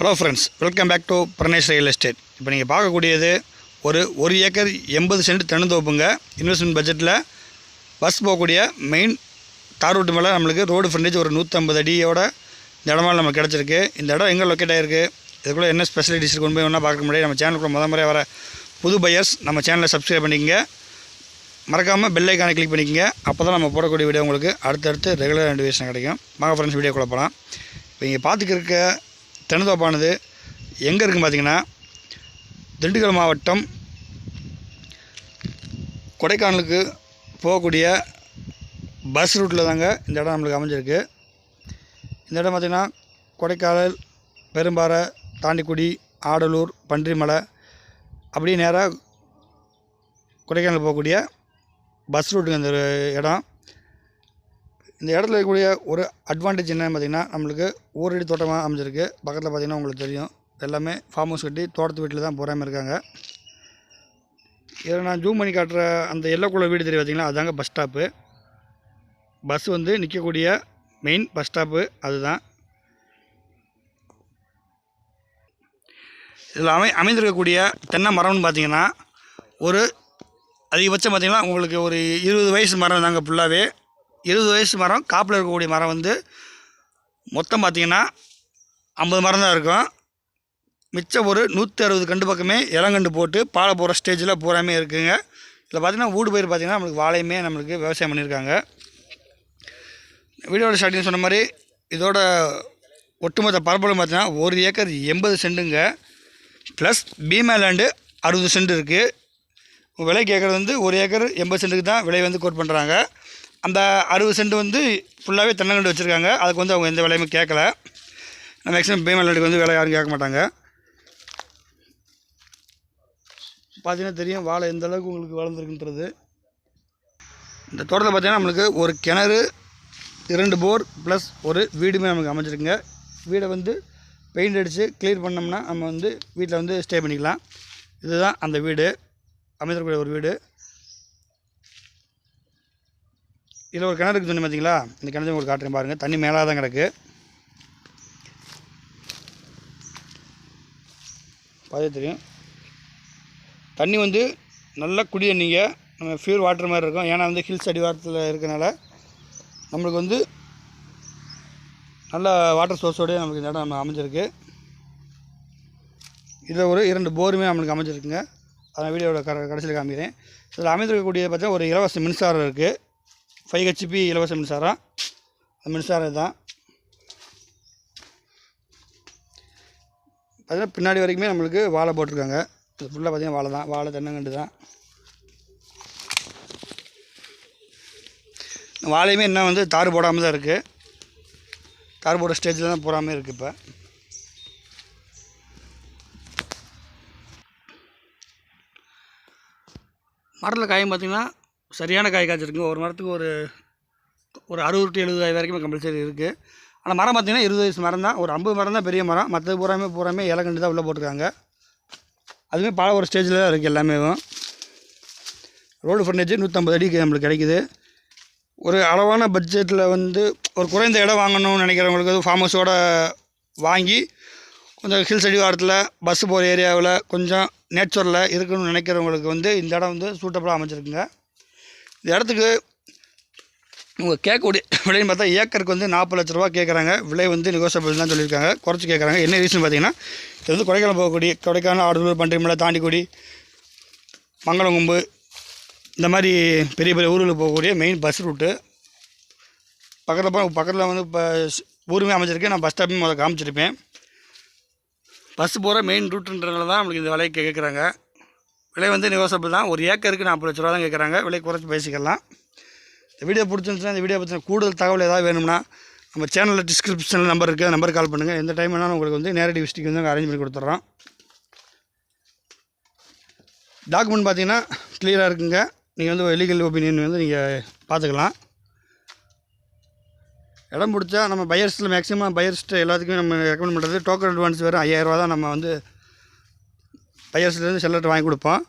Hello friends welcome back to Pranesh real estate இப்போ நீங்கள் பார்க்கக்கூடியது ஒரு ஒரு ஏக்கர் எண்பது சென்ட் தென்னந்தோப்புங்க. இன்வெஸ்ட்மெண்ட் பட்ஜெட்டில் பஸ் போகக்கூடிய மெயின் தார் ரோட்டு மேலே நம்மளுக்கு ரோடு ஃப்ரண்டேஜ் ஒரு நூற்றம்பது அடியோட இந்த இடமா நமக்கு கிடச்சிருக்கு. இந்த இடம் எங்கே லொக்கேட் ஆகிருக்கு இதுக்குள்ளே என்ன ஸ்பெஷலிட்டிஸ் கொண்டு போய் ஒன்றா பார்க்க முடியாது. நம்ம சேனலுக்குள்ள முத முறை வர புது பையர்ஸ் நம்ம சேனலை சப்ஸ்கிரைப் பண்ணிக்கங்க. மறக்காமல் பெல் ஐக்கானை கிளிக் பண்ணிக்கங்க. அப்போ தான் நம்ம போடக்கூடிய வீடியோ உங்களுக்கு அடுத்தடுத்து ரெகுலர் நோட்டிஃபிகேஷன் கிடைக்கும். வாங்க ஃப்ரெண்ட்ஸ் வீடியோ போகலாம் இப்போ இங்கே பார்த்துக்கிருக்க தென்னந்தோப்பானது எங்கே இருக்குன்னு பார்த்தீங்கன்னா திண்டுக்கல் மாவட்டம் கொடைக்கானலுக்கு போகக்கூடிய பஸ் ரூட்டில் தாங்க இந்த இடம் நம்மளுக்கு அமைஞ்சிருக்கு. இந்த இடம் பார்த்திங்கன்னா கொடைக்கானல் பெரும்பாறை தாண்டிக்குடி ஆடலூர் பன்றிமலை அப்படியே நேராக கொடைக்கானல் போகக்கூடிய பஸ் ரூட்டுங்க இந்த ஒரு இடம். இந்த இடத்துல இருக்கக்கூடிய ஒரு அட்வான்டேஜ் என்னன்னு பார்த்திங்கன்னா நம்மளுக்கு ஊரடி தோட்டமாக அமைஞ்சிருக்கு. பக்கத்தில் பார்த்திங்கன்னா உங்களுக்கு தெரியும். எல்லாமே ஃபார்ம் ஹவுஸ் கட்டி தோட்டத்து வீட்டில் தான் போகாமல் இருக்காங்க. இதில் நான் ஜூம் பண்ணி காட்டுற அந்த எல்லோக்குள்ள வீடு தெரியும் பார்த்திங்கன்னா அதாங்க பஸ் ஸ்டாப்பு பஸ் வந்து நிற்கக்கூடிய மெயின் பஸ் ஸ்டாப்பு அதுதான். இதில் அமை அமைந்திருக்கக்கூடிய தென்னை மரம்னு பார்த்திங்கன்னா ஒரு அதிகபட்சம் பார்த்தீங்கன்னா உங்களுக்கு ஒரு இருபது வயசு மரம் தாங்க ஃபுல்லாகவே இருபது வயசு மரம் காப்பில் இருக்கக்கூடிய மரம் வந்து மொத்தம் பார்த்திங்கன்னா ஐம்பது மரம் தான் இருக்கும். மிச்சம் ஒரு நூற்றி அறுபது கண்டு பக்கமே இளங்கண்டு போட்டு பாலை போகிற ஸ்டேஜில் பூராமே இருக்குதுங்க இதில் பார்த்தீங்கன்னா வீடு பயிர் பார்த்தீங்கன்னா நம்மளுக்கு வாழையுமே நம்மளுக்கு விவசாயம் பண்ணியிருக்காங்க வீடியோட ஸ்டார்டிங் சொன்ன மாதிரி இதோட ஒட்டுமொத்த பரப்பளவு பார்த்திங்கன்னா ஒரு ஏக்கர் எண்பது சென்ட்டுங்க ப்ளஸ் பீமா லேண்டு அறுபது சென்ட் இருக்குது விலை கேட்குறது வந்து ஒரு ஏக்கர் எண்பது சென்ட்டுக்கு தான் விலை வந்து கோட் பண்ணுறாங்க அந்த அறுபது சென்ட் வந்து ஃபுல்லாகவே தென்னங்கண்டு வச்சுருக்காங்க. அதுக்கு வந்து அவங்க எந்த விலையுமே கேட்கல மேக்ஸிமம் பேமெண்ட் லேண்டுக்கு வந்து விலை யாரும் கேட்க மாட்டாங்க. பார்த்தீங்கன்னா தெரியும் வாழை எந்த அளவுக்கு உங்களுக்கு வளர்ந்துருக்குன்றது. இந்த தோட்டத்தில் பார்த்திங்கன்னா நம்மளுக்கு ஒரு கிணறு இரண்டு போர் ப்ளஸ் ஒரு வீடுமே நமக்கு அமைஞ்சிருக்குங்க. வீடை வந்து பெயிண்ட் அடித்து கிளியர் பண்ணோம்னா நம்ம வந்து வீட்டில் வந்து ஸ்டே பண்ணிக்கலாம். இதுதான் அந்த வீடு. அமைந்திருக்கக்கூடிய ஒரு வீடு. இதில் ஒரு கிணறு இருக்குது சொன்னேன் பார்த்தீங்களா? இந்த கிணறு உங்களுக்கு காட்டுறேன் பாருங்கள் தண்ணி மேலாக தான் கிடக்கு. பார்த்து தெரியும் தண்ணி வந்து நல்லா குடி நீங்கள் நம்ம ஃபியூர் வாட்டர் மாதிரி இருக்கும். ஏன்னா வந்து ஹில்ஸ் அடிவாரத்தில் இருக்கனால நம்மளுக்கு வந்து நல்ல வாட்டர் சோர்ஸோடய நமக்கு இந்த இடம் நம்ம அமைஞ்சிருக்கு. இதில் ஒரு இரண்டு போருமே நம்மளுக்கு அமைஞ்சிருக்குங்க. அதை வீடியோட க கடைசியில் காமிக்கிறேன். இதில் அமைந்திருக்கக்கூடிய பார்த்தா ஒரு இலவச மின்சாரம் இருக்குது ஃபைவ் ஹெச்பி இலவச மின்சாரம். அந்த மின்சாரம் தான் பார்த்தீங்கன்னா பின்னாடி வரைக்குமே நம்மளுக்கு வாழை போட்டிருக்காங்க. இது ஃபுல்லாக பார்த்தீங்கன்னா வாழை தான். வாழை தென்னங்கண்டு தான். வாழையுமே இன்னும் வந்து தார் போடாமல் தான் இருக்குது தார் போடுற ஸ்டேஜில் தான் போடாமல் இருக்குது இப்போ. மரத்தில் காயம் பார்த்திங்கன்னா சரியான காய் காய்ச்சிருக்கு ஒரு மரத்துக்கு ஒரு ஒரு அறுபது டு எழுபது காய் வரைக்கும் கம்பல்சரி இருக்குது ஆனால் மரம் பார்த்திங்கன்னா இருபது வயசு மரம் தான். ஒரு ஐம்பது மரம் தான் பெரிய மரம். மற்றது பூராமே பூராமே இலக்கண்டு தான் உள்ளே போட்டிருக்காங்க. அதுவுமே பல ஒரு ஸ்டேஜில் தான் இருக்குது எல்லாமே. ரோடு ஃப்ரண்டேஜ் நூற்றம்பது அடிக்கு நம்மளுக்கு கிடைக்குது. ஒரு அளவான பட்ஜெட்டில் வந்து ஒரு குறைந்த இடம் வாங்கணும்னு நினைக்கிறவங்களுக்கு அது ஃபார்ம் ஹவுஸோட வாங்கி கொஞ்சம் ஹில்ஸ் அடிவாரத்தில் பஸ்ஸு போகிற ஏரியாவில் கொஞ்சம் நேச்சுரலில் இருக்கணும்னு நினைக்கிறவங்களுக்கு வந்து இந்த இடம் வந்து சூட்டபுளாக அமைச்சிருக்குங்க இந்த இடத்துக்கு இவங்க கேட்கக்கூடிய விலைன்னு பார்த்தா ஏக்கருக்கு வந்து நாற்பது லட்ச ரூபா கேட்குறாங்க. விலை வந்து நெகோசியபிள் தான் சொல்லியிருக்காங்க. குறைச்சி கேட்குறாங்க. என்ன ரீசன் பார்த்தீங்கன்னா இது வந்து கொடைக்கானல் போகக்கூடிய கொடைக்கானல் ஆடலூர் பன்றிமலை தாண்டிக்குடி மங்களங்கொம்பு இந்த மாதிரி பெரிய பெரிய ஊர்களுக்கு போகக்கூடிய மெயின் பஸ் ரூட்டு பக்கத்தில் போ பக்கத்தில் வந்து இப்போ ஊருமே அமைச்சிருக்கேன் நான் பஸ் ஸ்டாப்பையும் முதல்ல காமிச்சிருப்பேன். பஸ் போகிற மெயின் ரூட்டுன்றதுனால தான் நம்மளுக்கு இந்த விலையை கேட்குறாங்க. விலை வந்து நெகோசியபிள் தான். ஒரு ஏக்கருக்கு நாற்பது லட்ச ரூபா தான் கேட்குறாங்க. விலை குறைச்சி பேசிக்கலாம். இந்த வீடியோ பிடிச்சிருந்துச்சுன்னா இந்த வீடியோ பற்றின கூடுதல் தகவல் ஏதாவது வேணும்னா நம்ம சேனலில் டிஸ்கிரிப்ஷனில் நம்பர் இருக்குது நம்பர் கால் பண்ணுங்கள் எந்த டைம் வேணாலும் உங்களுக்கு வந்து நேரடி விசிட்டிங் வந்து அரேஞ்ச் பண்ணி கொடுத்துட்றோம் டாக்குமெண்ட் பார்த்தீங்கன்னா கிளியராக இருக்குங்க. நீங்கள் வந்து லீகல் ஒப்பீனியன் வந்து நீங்கள் பார்த்துக்கலாம் இடம் பிடிச்சா நம்ம பையர்ஸில் மேக்ஸிமம் பையர்ஸ்ட்டு எல்லாத்துக்குமே நம்ம ரெக்கமெண்ட் பண்ணுறது டோக்கன் அட்வான்ஸ் வேறு ஐயாயிரரூவா தான் நம்ம வந்து பையர்ஸ்லேருந்து செல்லர்கிட்ட வாங்கி கொடுப்போம்.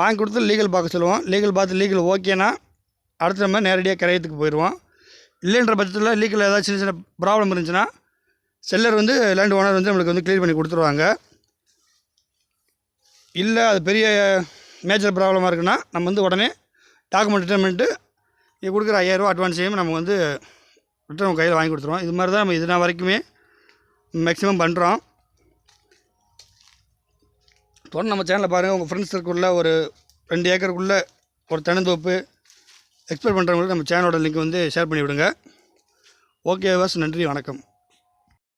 வாங்கி கொடுத்து லீகல் பார்க்க சொல்லுவோம். லீகல் பார்த்து லீகல் ஓகேனா அடுத்து நம்ம நேரடியாக கிரையத்துக்கு போயிடுவோம் இல்லைன்ற பட்சத்தில் லீகல் ஏதாவது சின்ன சின்ன ப்ராப்ளம் இருந்துச்சுன்னா செல்லர் வந்து லேண்ட் ஓனர் வந்து நம்மளுக்கு வந்து க்ளியர் பண்ணி கொடுத்துருவாங்க. இல்லை அது பெரிய மேஜர் ப்ராப்ளமாக இருக்குன்னா நம்ம வந்து உடனே டாக்குமெண்ட் ரிட்டர்ன் பண்ணிட்டு இது கொடுக்குற ஐயாயிரரூவா அட்வான்ஸையும் நம்ம வந்து ரிட்டர்ன் கையில் வாங்கி கொடுத்துருவோம். இது மாதிரி தான் நம்ம இதுனா வரைக்குமே மேக்ஸிமம் பண்ணுறோம் தொடர்ந்து நம்ம சேனலில் பாருங்கள் உங்கள் ஃப்ரெண்ட்ஸ் சர்க்கிளில் ஒரு ரெண்டு ஏக்கருக்குள்ளே ஒரு தென்னந்தோப்பு எக்ஸ்பெக்ட் பண்ணுறவங்களுக்கு நம்ம சேனலோட லிங்க் வந்து ஷேர் பண்ணிவிடுங்க. ஓகே வாஸ் நன்றி வணக்கம்.